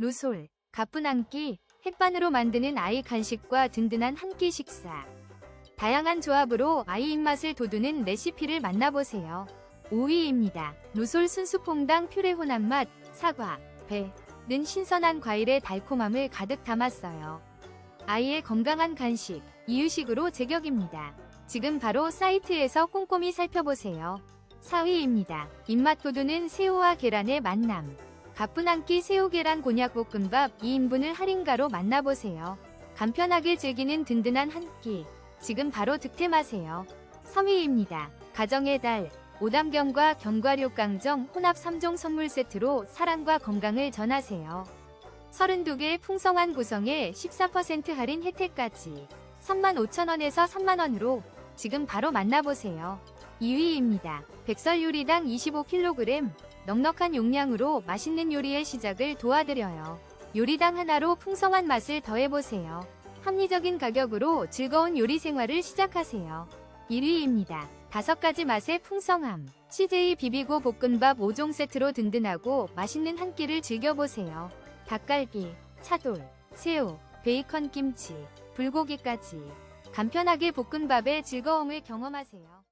루솔, 가쁜 한 끼, 햇반으로 만드는 아이 간식과 든든한 한 끼 식사. 다양한 조합으로 아이 입맛을 돋우는 레시피를 만나보세요. 5위입니다. 루솔 순수퐁당 퓨레 혼합 맛, 사과, 배, 는 신선한 과일의 달콤함을 가득 담았어요. 아이의 건강한 간식, 이유식으로 제격입니다. 지금 바로 사이트에서 꼼꼼히 살펴보세요. 4위입니다. 입맛 돋우는 새우와 계란의 만남. 가쁜 한 끼 새우 계란 곤약 볶음밥 2인분을 할인가로 만나보세요. 간편하게 즐기는 든든한 한 끼. 지금 바로 득템하세요. 3위입니다. 가정의 달. 오담경과 견과류 깡정 혼합 3종 선물 세트로 사랑과 건강을 전하세요. 32개의 풍성한 구성에 14% 할인 혜택까지 35,000원에서 3만원으로 지금 바로 만나보세요. 2위입니다. 백설 요리당 25kg 넉넉한 용량으로 맛있는 요리의 시작을 도와드려요. 요리당 하나로 풍성한 맛을 더해보세요. 합리적인 가격으로 즐거운 요리 생활을 시작하세요. 1위입니다. 다섯 가지 맛의 풍성함. CJ 비비고 볶음밥 5종 세트로 든든하고 맛있는 한 끼를 즐겨보세요. 닭갈비, 차돌, 새우, 베이컨 김치, 불고기까지 간편하게 볶음밥의 즐거움을 경험하세요.